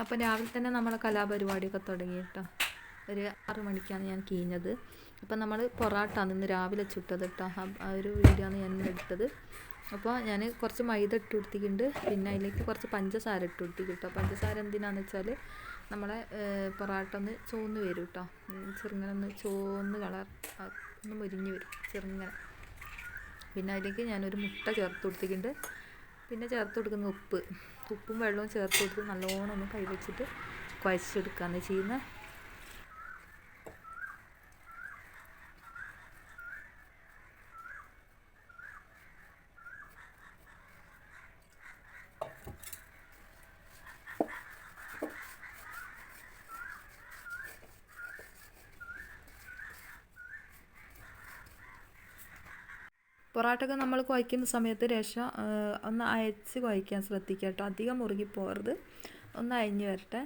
അപ്പം രാവിലെ തന്നെ നമ്മൾ കലാപരിപാടിയൊക്കെ തുടങ്ങി കേട്ടോ. ഒരു ആറ് മണിക്കാണ് ഞാൻ കീഞ്ഞത്. അപ്പം നമ്മൾ പൊറാട്ട നിന്ന് രാവിലെ ചുട്ടത് കേട്ടോ. ആ ഒരു വീഡിയോ ആണ് ഞാൻ എടുത്തത്. അപ്പോൾ ഞാൻ കുറച്ച് മൈദ ഇട്ട് കൊടുത്തിട്ടുണ്ട്. പിന്നെ അതിലേക്ക് കുറച്ച് പഞ്ചസാര ഇട്ട് കൊടുത്തി കേട്ടോ. പഞ്ചസാര എന്തിനാന്ന് വെച്ചാൽ നമ്മളെ പൊറാട്ട ഒന്ന് ചോന്ന് വരും കേട്ടോ. ചെറുങ്ങനെ ഒന്ന് ചോന്ന് കളർ ഒന്ന് മുരിഞ്ഞ് വരും ചെറുങ്ങനെ. പിന്നെ അതിലേക്ക് ഞാനൊരു മുട്ട ചേർത്ത് കൊടുത്തിട്ടുണ്ട്. പിന്നെ ചേർത്ത് കൊടുക്കുന്ന ഉപ്പ്. ഉപ്പും വെള്ളവും ചേർത്ത് കൊടുത്ത് നല്ലോണം ഒന്ന് കൈവച്ചിട്ട് കുഴച്ചെടുക്കുകയാണ് ചെയ്യുന്നത് പൊറാട്ടൊക്കെ നമ്മൾ കുഴക്കുന്ന സമയത്ത് രേഷ ഒന്ന് അയച്ച് കുഴക്കാൻ ശ്രദ്ധിക്കുക കേട്ടോ. അധികം മുറുകി പോകരുത്. ഒന്ന് അയഞ്ഞ് വരട്ടെ.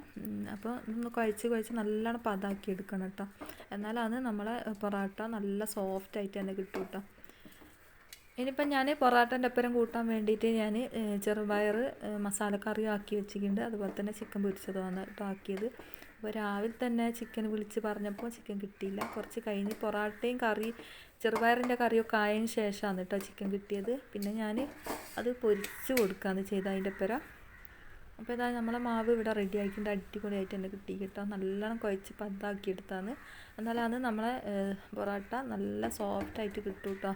അപ്പോൾ ഒന്ന് കുഴച്ച് കുഴച്ച് നല്ലോണം പതാക്കി എടുക്കണം കേട്ടോ. എന്നാലാണ് നമ്മളെ പൊറാട്ട നല്ല സോഫ്റ്റ് ആയിട്ട് തന്നെ കിട്ടും കേട്ടോ. ഇനിയിപ്പം ഞാൻ പൊറാട്ടന്റെ ഒപ്പരം കൂട്ടാൻ വേണ്ടിയിട്ട് ഞാൻ ചെറുപയർ മസാലക്കറി ആക്കി വെച്ചിട്ടുണ്ട്. അതുപോലെ തന്നെ ചിക്കൻ പൊരിച്ചതുമാണ് കേട്ടോ ആക്കിയത്. അപ്പോൾ രാവിലെ തന്നെ ചിക്കൻ വിളിച്ച് പറഞ്ഞപ്പോൾ ചിക്കൻ കിട്ടിയില്ല. കുറച്ച് കഴിഞ്ഞ് പൊറാട്ടയും കറി ചെറുപയറിന്റെ കറിയൊക്കെ ആയതിന് ശേഷമാണ് കേട്ടോ ചിക്കൻ കിട്ടിയത്. പിന്നെ ഞാൻ അത് പൊരിച്ച് കൊടുക്കുകയാണ് ചെയ്ത് അതിന്റെ ഒപ്പരം അപ്പോൾ ഇതാ നമ്മളെ മാവ് ഇവിടെ റെഡി ആക്കിയിട്ട് അടിപൊളിയായിട്ട് തന്നെ കിട്ടി കേട്ടോ. നല്ലോണം കുഴച്ച് പതാക്കി എടുത്താണ് എന്നാലാണ് നമ്മളെ പൊറോട്ട നല്ല സോഫ്റ്റ് സോഫ്റ്റായിട്ട് കിട്ടും കേട്ടോ.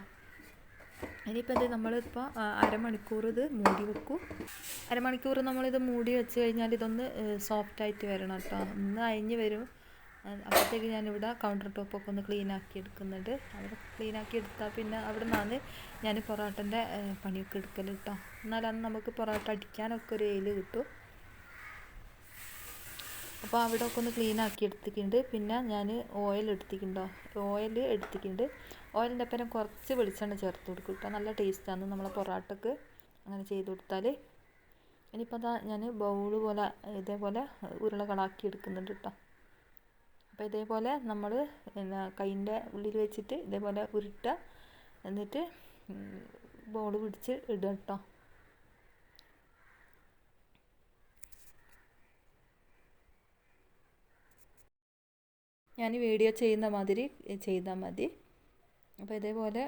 ഇനിയിപ്പോൾ ഇത് നമ്മളിപ്പോൾ അരമണിക്കൂർ ഇത് മൂടി വെക്കും. അരമണിക്കൂർ നമ്മളിത് മൂടി വെച്ച് കഴിഞ്ഞാൽ ഇതൊന്ന് സോഫ്റ്റായിട്ട് വരണം കേട്ടോ. ഒന്ന് അയഞ്ഞ് വരും. അപ്പോഴത്തേക്ക് ഞാനിവിടെ കൗണ്ടർ ടോപ്പൊക്കെ ഒന്ന് ക്ലീൻ ആക്കി എടുക്കുന്നുണ്ട്. അവിടെ ക്ലീൻ ആക്കി എടുത്താൽ പിന്നെ അവിടെ നിന്നാണ് ഞാൻ പൊറോട്ടന്റെ പണിയൊക്കെ എടുക്കൽ കേട്ടോ എന്നാലാണ് നമുക്ക് പൊറോട്ട അടിക്കാനൊക്കെ ഒരു എയിൽ കിട്ടും. അപ്പോൾ അവിടെ ഒക്കെ ഒന്ന് ക്ലീൻ ആക്കി എടുത്തിട്ടുണ്ട്. പിന്നെ ഞാൻ ഓയിൽ എടുത്തിട്ടുണ്ടോ ഓയിൽ എടുത്തിട്ടുണ്ട്. ഓയിലിന്റെ ഒപ്പം കുറച്ച് വെളിച്ചെണ്ണ ചേർത്ത് കൊടുക്കും കേട്ടോ നല്ല ടേസ്റ്റാണ് നമ്മളെ പൊറോട്ടക്ക് അങ്ങനെ ചെയ്ത് കൊടുത്താൽ ഇനിയിപ്പോൾ അതാ ഞാൻ ബൗൾ പോലെ ഇതേപോലെ ഉരുളകളാക്കി എടുക്കുന്നുണ്ട് കേട്ടോ അപ്പോൾ ഇതേപോലെ നമ്മൾ എന്നാ കൈന്റെ ഉള്ളിൽ വെച്ചിട്ട് ഇതേപോലെ ഉരുട്ടുക എന്നിട്ട് ബോൾ പിടിച്ച് ഇടുക കേട്ടോ ഞാൻ വീഡിയോ ചെയ്യുന്ന മാതിരി ചെയ്താൽ മതി. അപ്പോൾ ഇതേപോലെ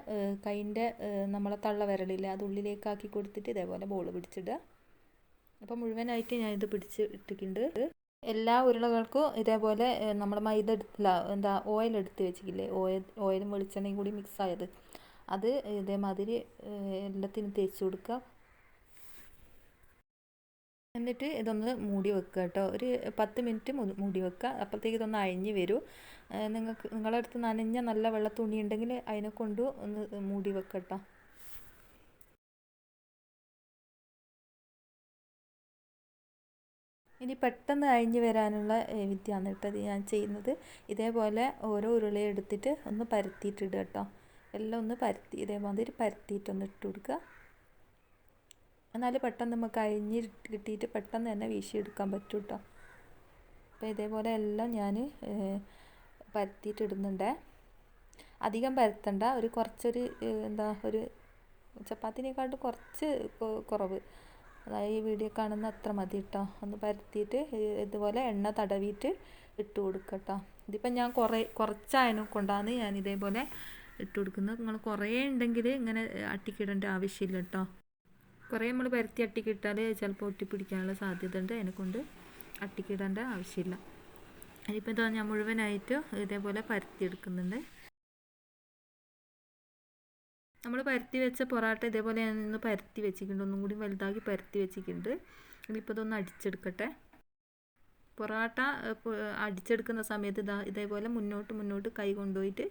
കൈന്റെ നമ്മളെ തള്ള വിരലില്ലേ അത് ഉള്ളിലേക്കാക്കി കൊടുത്തിട്ട് ഇതേപോലെ ബോൾ പിടിച്ചിടുക. അപ്പോൾ മുഴുവനായിട്ട് ഞാൻ ഇത് പിടിച്ച് ഇട്ടിട്ടുണ്ട്. എല്ലാ ഉരുളകൾക്കും ഇതേപോലെ നമ്മൾ മൈദ എടുത്തില്ല എന്താ ഓയിൽ എടുത്ത് വെച്ചിട്ടില്ലേ ഓയിൽ ഓയിലും വെളിച്ചെണ്ണയും കൂടി മിക്സ് ആയത്. അത് ഇതേമാതിരി എല്ലാത്തിനും തേച്ച് കൊടുക്കുക. എന്നിട്ട് ഇതൊന്ന് മൂടി വെക്കുക കേട്ടോ. ഒരു പത്ത് മിനിറ്റ് മൂടി വെക്കുക. അപ്പോഴത്തേക്ക് ഇതൊന്ന് അഴിഞ്ഞ് വരും. നിങ്ങൾക്ക് നിങ്ങളുടെ അടുത്ത് നനഞ്ഞ നല്ല വെള്ള തുണി ഉണ്ടെങ്കിൽ അതിനെ കൊണ്ട് ഒന്ന് മൂടി വെക്കുക കേട്ടോ. ഇനി പെട്ടെന്ന് അഴിഞ്ഞ് വരാനുള്ള വിദ്യയാണ് കേട്ടോ ഞാൻ ചെയ്യുന്നത്. ഇതേപോലെ ഓരോ ഉരുളയും എടുത്തിട്ട് ഒന്ന് പരത്തിയിട്ടിടുക കേട്ടോ. എല്ലാം ഒന്ന് പരത്തി ഇതേമാതിരി പരത്തിയിട്ടൊന്ന് ഇട്ട് കൊടുക്കുക. എന്നാൽ പെട്ടെന്ന് നമുക്ക് അഴിഞ്ഞ് കിട്ടിയിട്ട് പെട്ടെന്ന് തന്നെ വീശിയെടുക്കാൻ പറ്റും കേട്ടോ. അപ്പോൾ ഇതേപോലെ എല്ലാം ഞാൻ പരത്തിയിട്ടിടുന്നുണ്ട് അധികം പരത്തണ്ട ഒരു കുറച്ചൊരു എന്താ ഒരു ചപ്പാത്തിനേക്കാട്ടും കുറച്ച് കുറവ്. അതായത് ഈ വീഡിയോ കാണുന്ന അത്ര മതി കേട്ടോ ഒന്ന് പരത്തിയിട്ട് ഇതുപോലെ എണ്ണ തടവിയിട്ട് ഇട്ട് കൊടുക്കുക കേട്ടോ ഇതിപ്പോൾ ഞാൻ കുറേ കുറച്ചായതിനെ കൊണ്ടാണ് ഞാൻ ഇതേപോലെ ഇട്ട് കൊടുക്കുന്നത്. നിങ്ങൾ കുറേ ഉണ്ടെങ്കിൽ ഇങ്ങനെ അട്ടിക്കിടേണ്ട ആവശ്യമില്ല കേട്ടോ കുറേ നമ്മൾ പരത്തി അട്ടിക്കിട്ടാൽ ചിലപ്പോൾ ഒട്ടിപ്പിടിക്കാനുള്ള സാധ്യത ഉണ്ട് അതിനെക്കൊണ്ട് അട്ടിക്കിടേണ്ട ആവശ്യമില്ല അതിപ്പോൾ ഇതാ ഞാൻ മുഴുവനായിട്ട് ഇതേപോലെ പരത്തിയെടുക്കുന്നുണ്ട് നമ്മൾ പരത്തി വെച്ച പൊറാട്ട ഇതേപോലെ ഞാൻ ഒന്ന് പരത്തി വെച്ചിട്ടുണ്ട്. ഒന്നും കൂടി വലുതാക്കി പരത്തി വെച്ചിട്ടുണ്ട്. ഇനിയിപ്പോൾ ഇതൊന്ന് അടിച്ചെടുക്കട്ടെ. പൊറാട്ട അടിച്ചെടുക്കുന്ന സമയത്ത് ഇതാ ഇതേപോലെ മുന്നോട്ട് മുന്നോട്ട് കൈ കൊണ്ടുപോയിട്ട്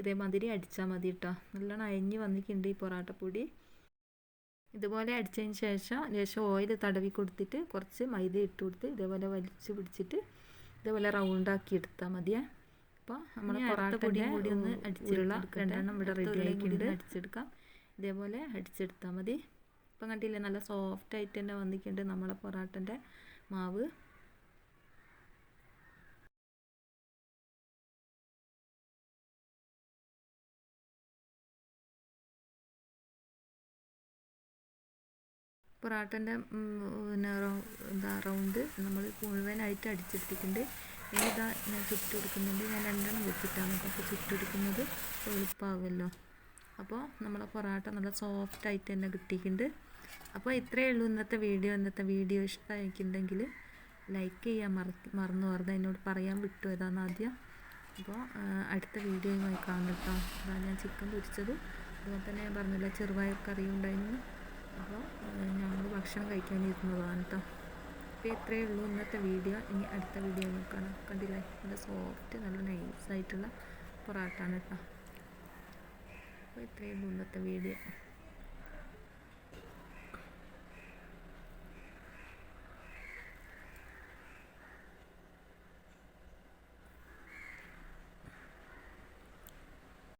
ഇതേമാതിരി അടിച്ചാൽ മതി കേട്ടോ നല്ലോണം അയഞ്ഞ് വന്നിട്ടുണ്ട് ഈ പൊറാട്ട പൊടി. ഇതുപോലെ അടിച്ചതിന് ശേഷം ലേശം ഓയിൽ തടവി കൊടുത്തിട്ട് കുറച്ച് മൈദ ഇട്ട് കൊടുത്ത് ഇതേപോലെ വലിച്ചു പിടിച്ചിട്ട് ഇതേപോലെ റൗണ്ടാക്കി എടുത്താൽ മതിയേ. അപ്പോൾ നമ്മൾ പൊറാട്ട പൊടിയും കൂടി ഒന്ന് അടിച്ചുള്ള രണ്ടെണ്ണം ഇവിടെ റെഡി ആക്കിയിട്ട് അടിച്ചെടുക്കാം. ഇതേപോലെ അടിച്ചെടുത്താൽ മതി. ഇപ്പം കണ്ടില്ലേ നല്ല സോഫ്റ്റ് ആയിട്ട് തന്നെ വന്നിട്ടുണ്ട് നമ്മളെ പൊറാട്ടന്റെ മാവ്. പൊറാട്ടന്റെ പിന്നെ എന്താ റൗണ്ട് നമ്മൾ മുഴുവനായിട്ട് അടിച്ചെടുത്തിട്ടുണ്ട്. ഇതാ ഞാൻ ചുട്ടെടുക്കുന്നുണ്ട്. ഞാൻ രണ്ടെണ്ണം വെച്ചിട്ടാണ് അപ്പോൾ ചുട്ടെടുക്കുന്നത്. എളുപ്പമാവുമല്ലോ അപ്പോൾ നമ്മളെ പൊറാട്ട നല്ല സോഫ്റ്റ് ആയിട്ട് തന്നെ കിട്ടിയിട്ടുണ്ട്. അപ്പോൾ ഇത്രയേ ഉള്ളൂ ഇന്നത്തെ വീഡിയോ. ഇന്നത്തെ വീഡിയോ ഇഷ്ടമായിട്ടുണ്ടെങ്കിൽ ലൈക്ക് ചെയ്യാൻ മറ മറന്നു പറഞ്ഞത് എന്നോട് പറയാൻ വിട്ടു ഏതാണെന്ന് ആദ്യം. അപ്പോൾ അടുത്ത വീഡിയോയുമായി കാണും കേട്ടോ. അതാണ് ഞാൻ ചിക്കൻ പൊരിച്ചത്. അതുപോലെ തന്നെ ഞാൻ പറഞ്ഞില്ല ചെറുപയർ കറിയും ഉണ്ടായിരുന്നു അപ്പോൾ ഞങ്ങൾ ഭക്ഷണം കഴിക്കാൻ ഇരുന്നതാണ് കേട്ടോ. അപ്പോൾ ഇത്രയേ ഉള്ളൂ ഇന്നത്തെ വീഡിയോ. ഇനി അടുത്ത വീഡിയോ നോക്കണം. കണ്ടില്ലേ? നല്ല സോഫ്റ്റ് നല്ല നൈസായിട്ടുള്ള പൊറാട്ടാണ് കേട്ടോ. അപ്പോൾ ഇത്രയേ ഉള്ളൂ ഇന്നത്തെ വീഡിയോ.